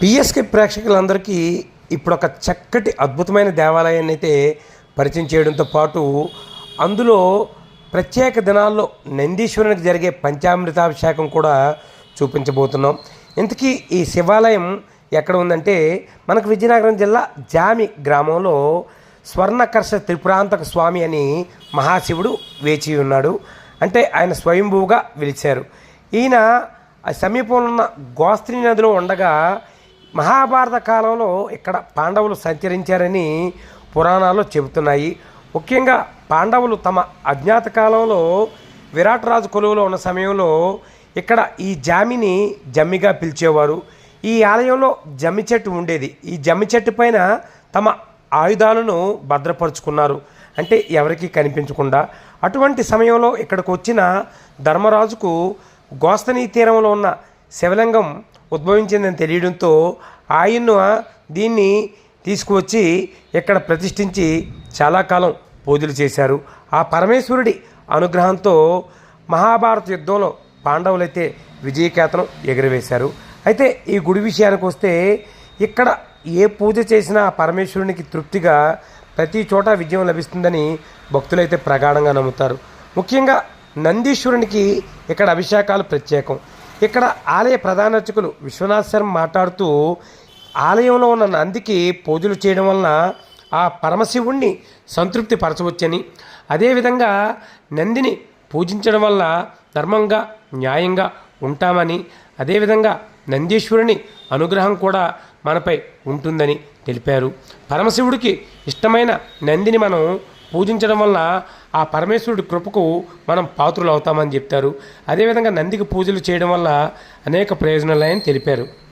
PSK ప్రేక్షకులందరికీ ఇప్పుడు ఒక చక్కటి అద్భుతమైన దేవాలయాన్ని అయితే పరిచయం చేయడంతో పాటు అందులో ప్రత్యేక దినాల్లో నందీశ్వరునికి జరిగే పంచామృతాభిషేకం కూడా చూపించబోతున్నాం. ఇంతకీ ఈ శివాలయం ఎక్కడ ఉందంటే మనకు విజయనగరం జిల్లా జామి గ్రామంలో స్వర్ణకర్ష త్రిపురాంతక స్వామి అని మహాశివుడు వేచి ఉన్నాడు. అంటే ఆయన స్వయంభూగా పిలిచారు ఈయన సమీపంలో ఉన్న గోస్త్రి నదిలో ఉండగా మహాభారత కాలంలో ఇక్కడ పాండవులు సంచరించారని పురాణాలు చెబుతున్నాయి. ముఖ్యంగా పాండవులు తమ అజ్ఞాత కాలంలో విరాట్ రాజు కొలువులో ఉన్న సమయంలో ఇక్కడ ఈ జామిని జమ్మిగా పిలిచేవారు. ఈ ఆలయంలో జమ్మి చెట్టు ఉండేది. ఈ జమ్మి చెట్టు పైన తమ ఆయుధాలను భద్రపరుచుకున్నారు. అంటే ఎవరికీ కనిపించకుండా. అటువంటి సమయంలో ఇక్కడికి వచ్చిన ధర్మరాజుకు గోస్తనీ తీరంలో ఉన్న శివలింగం ఉద్భవించిందని తెలియడంతో ఆయన్ను దీన్ని తీసుకువచ్చి ఇక్కడ ప్రతిష్ఠించి చాలా కాలం పూజలు చేశారు. ఆ పరమేశ్వరుడి అనుగ్రహంతో మహాభారత యుద్ధంలో పాండవులైతే విజయకేతనం ఎగురవేశారు. అయితే ఈ గుడి విషయానికి వస్తే ఇక్కడ ఏ పూజ చేసినా పరమేశ్వరునికి తృప్తిగా ప్రతి చోట విజయం లభిస్తుందని భక్తులైతే ప్రగాఢంగా నమ్ముతారు. ముఖ్యంగా నందీశ్వరునికి ఇక్కడ అభిషేకాలు ప్రత్యేకం. ఇక్కడ ఆలయ ప్రధాన అర్చకులు విశ్వనాథ్ శర్మ మాట్లాడుతూ ఆలయంలో ఉన్న నందికి పూజలు చేయడం వలన ఆ పరమశివుణ్ణి సంతృప్తి పరచవచ్చని. అదేవిధంగా నందిని పూజించడం వల్ల ధర్మంగా న్యాయంగా ఉంటామని అదేవిధంగా నందీశ్వరుని అనుగ్రహం కూడా మనపై ఉంటుందని తెలిపారు. పరమశివుడికి ఇష్టమైన నందిని మనం పూజించడం వల్ల ఆ పరమేశ్వరుడి కృపకు మనం పాత్రులు అవుతామని చెప్తారు. అదేవిధంగా నందికి పూజలు చేయడం వల్ల అనేక ప్రయోజనాలు అని తెలిపారు.